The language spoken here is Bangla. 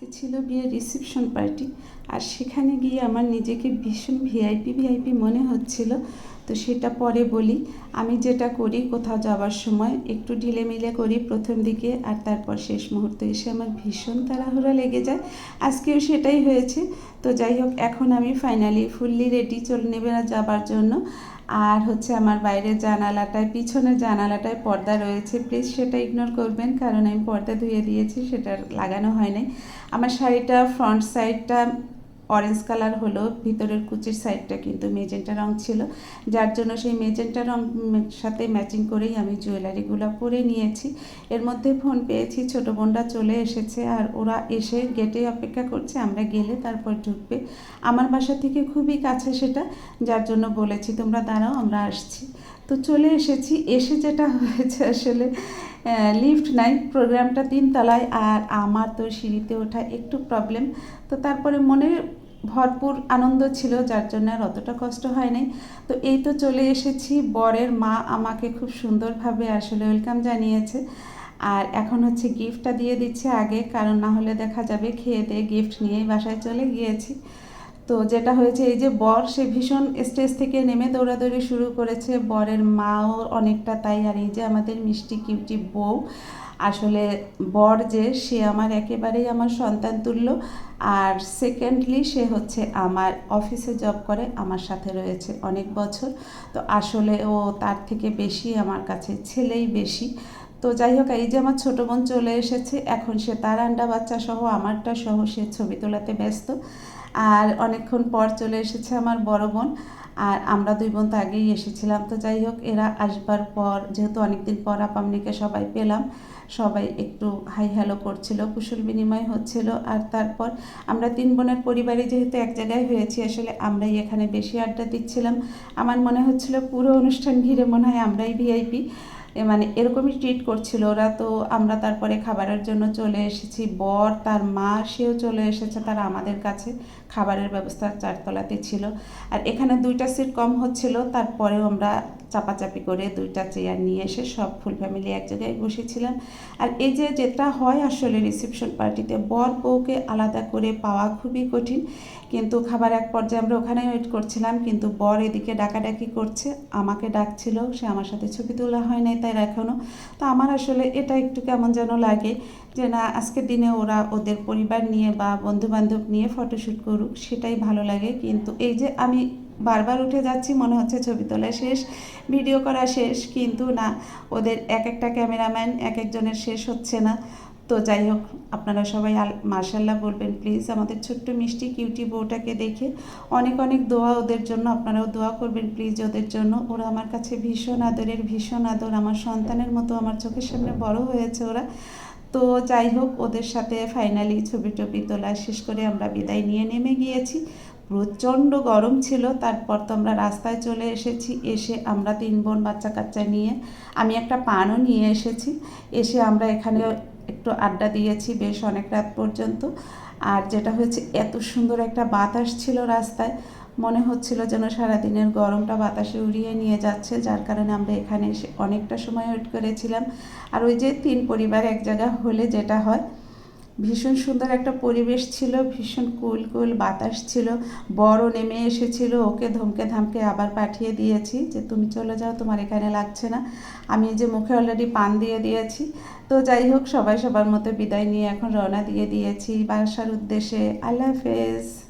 আজকে ছিল বিয়ের রিসেপশন পার্টি আর সেখানে গিয়ে আমার নিজেকে ভীষণ ভিআইপি ভিআইপি মনে হচ্ছিল। তো সেটা পরে বলি। আমি যেটা করি কোথাও যাওয়ার সময় একটু ঢিলেমিলে করি প্রথম দিকে, আর তারপর শেষ মুহূর্তে এসে আমার ভীষণ তাড়াহুড়া লেগে যায়। আজকেও সেটাই হয়েছে। তো যাই হোক, এখন আমি ফাইনালি ফুললি রেডি চলে নেবে যাবার জন্য। আর হচ্ছে আমার বাইরের জানালাটায়, পিছনের জানালাটায় পর্দা রয়েছে। প্লিজ সেটা ইগনোর করবেন, কারণ আমি পর্দা ধুয়ে দিয়েছি সেটা লাগানো হয় নাই আমার শাড়িটা ফ্রন্ট সাইডটা অরেঞ্জ কালার হলো, ভিতরের কুচির সাইডটা কিন্তু মেজেন্টা রং ছিল। যার জন্য সেই মেজেন্টা রং সাথে ম্যাচিং করেই আমি জুয়েলারিগুলো পরে নিয়েছি। এর মধ্যে ফোন পেয়েছি, ছোটো বোনটা চলে এসেছে আর ওরা এসে গেটে অপেক্ষা করছে, আমরা গেলে তারপর ঢুকবে। আমার বাসা থেকে খুবই কাছে সেটা, যার জন্য বলেছি, তোমরা দাঁড়াও, আমরা আসছি। তো চলে এসেছি। এসে যেটা হয়েছে আসলে লিফট নাই প্রোগ্রামটা তিনতলায় আর আমার তো সিঁড়িতে ওঠা একটু প্রবলেম তো তারপরে মনে ভরপুর আনন্দ ছিল, যার জন্য আর অতটা কষ্ট হয় নাই তো এই তো চলে এসেছি। বরের মা আমাকে খুব সুন্দরভাবে আসলে ওয়েলকাম জানিয়েছে। আর এখন হচ্ছে গিফটটা দিয়ে দিচ্ছে আগে, কারণ না হলে দেখা যাবে খেয়ে দিয়ে গিফট নিয়েই বাসায় চলে গিয়েছি। তো যেটা হয়েছে, এই যে বর, সে ভীষণ স্টেজ থেকে নেমে দৌড়াদৌড়ি শুরু করেছে। বরের মাও অনেকটা তাই। আর এই যে আমাদের মিষ্টি কিউটি বউ, আসলে বর যে, সে আমার একেবারেই আমার সন্তান তুল্য। আর সেকেন্ডলি সে হচ্ছে আমার অফিসে জব করে, আমার সাথে রয়েছে অনেক বছর। তো আসলে ও তার থেকে বেশি, আমার কাছে ছেলেই বেশি। তো যাই হোক, এই যে আমার ছোটো বোন চলে এসেছে, এখন সে তার আন্ডা বাচ্চা সহ আমারটা সহ সে ছবি তোলাতে ব্যস্ত। আর অনেকক্ষণ পর চলে এসেছে আমার বড় বোন, আর আমরা দুই বোন তো আগেই এসেছিলাম। তো যাই হোক, এরা আসবার পর, যেহেতু অনেকদিন পর আপামনিকে সবাই পেলাম, সবাই একটু হাই হ্যালো করছিল, কুশল বিনিময় হচ্ছিল। আর তারপর আমরা তিন বোনের পরিবারে যেহেতু এক জায়গায় হয়েছি, আসলে আমরাই এখানে বেশি আড্ডা দিচ্ছিলাম। আমার মনে হচ্ছিল পুরো অনুষ্ঠান ঘিরে মনে হয় আমরাই ভিআইপি। মানে এরকমই ট্রিট করছিল ওরা। তো আমরা তারপরে খাবারের জন্য চলে এসেছি। বর, তার মা, সেও চলে এসেছে তারা আমাদের কাছে। খাবারের ব্যবস্থা চারতলাতে ছিল। আর এখানে দুইটা সিট কম হচ্ছিল। তারপরেও আমরা চাপাচাপি করে দুইটা চেয়ার নিয়ে এসে সব ফুল ফ্যামিলি এক জায়গায় বসেছিলাম। আর এই যে যেটা হয় আসলে রিসেপশন পার্টিতে বর বউকে আলাদা করে পাওয়া খুবই কঠিন। কিন্তু খাবার এক পর্যায়ে আমরা ওখানে ওয়েট করছিলাম। কিন্তু বর এদিকে ডাকাডাকি করছে। আমাকে ডাকছিল। সে আমার সাথে ছবি তোলা হয় নাই। তাই এখনও তো আমার আসলে এটা একটু কেমন যেন লাগে যে না, আজকের দিনে ওরা ওদের পরিবার নিয়ে বা বন্ধুবান্ধব নিয়ে ফটোশ্যুট করুক, সেটাই ভালো লাগে। কিন্তু এই যে আমি বারবার উঠে যাচ্ছি, মনে হচ্ছে ছবি তোলা শেষ ভিডিও করা শেষ, কিন্তু না, ওদের এক একটা ক্যামেরাম্যান এক একজনের শেষ হচ্ছে না। তো যাই হোক, আপনারা সবাই মার্শাল্লাহ বলবেন প্লিজ আমাদের ছোট্ট মিষ্টি কিউটি বউটাকে দেখে অনেক অনেক দোয়া ওদের জন্য, আপনারাও দোয়া করবেন প্লিজ ওদের জন্য। ওরা আমার কাছে ভীষণ আদরের, ভীষণ আদর। আমার সন্তানের মতো আমার চোখের সামনে বড় হয়েছে ওরা। তো যাই হোক, ওদের সাথে ফাইনালি ছবি টবি তোলা শেষ করে আমরা বিদায় নিয়ে নেমে গিয়েছি। প্রচণ্ড গরম ছিল, তারপর তো আমরা রাস্তায় চলে এসেছি। এসে আমরা তিন বোন বাচ্চা কাচ্চা নিয়ে আমি একটা পানও নিয়ে এসেছি। এসে আমরা এখানে একটু আড্ডা দিয়েছি বেশ অনেক রাত পর্যন্ত। আর যেটা হয়েছে, এত সুন্দর একটা বাতাস ছিল রাস্তায়। মনে হচ্ছিল যেন সারাদিনের গরমটা বাতাসে উড়িয়ে নিয়ে যাচ্ছে, যার কারণে আমরা এখানে এসে অনেকটা সময় ওয়েট করেছিলাম। আর ওই যে তিন পরিবার এক জায়গা হলে যেটা হয় ভীষণ সুন্দর একটা পরিবেশ ছিল, ভীষণ কুল কুল বাতাস ছিল, বড় নেমে এসেছিল, ওকে ধমকে ধামকে আবার পাঠিয়ে দিয়েছি যে তুমি চলে যাও, তোমার এখানে লাগছে না। আমি যে মুখে অলরেডি পান দিয়ে দিয়েছি। তো যাই হোক, সবাই সবার মতো বিদায় নিয়ে এখন রওনা দিয়ে দিয়েছি বাসার উদ্দেশ্যে। আল্লাহ হাফেজ।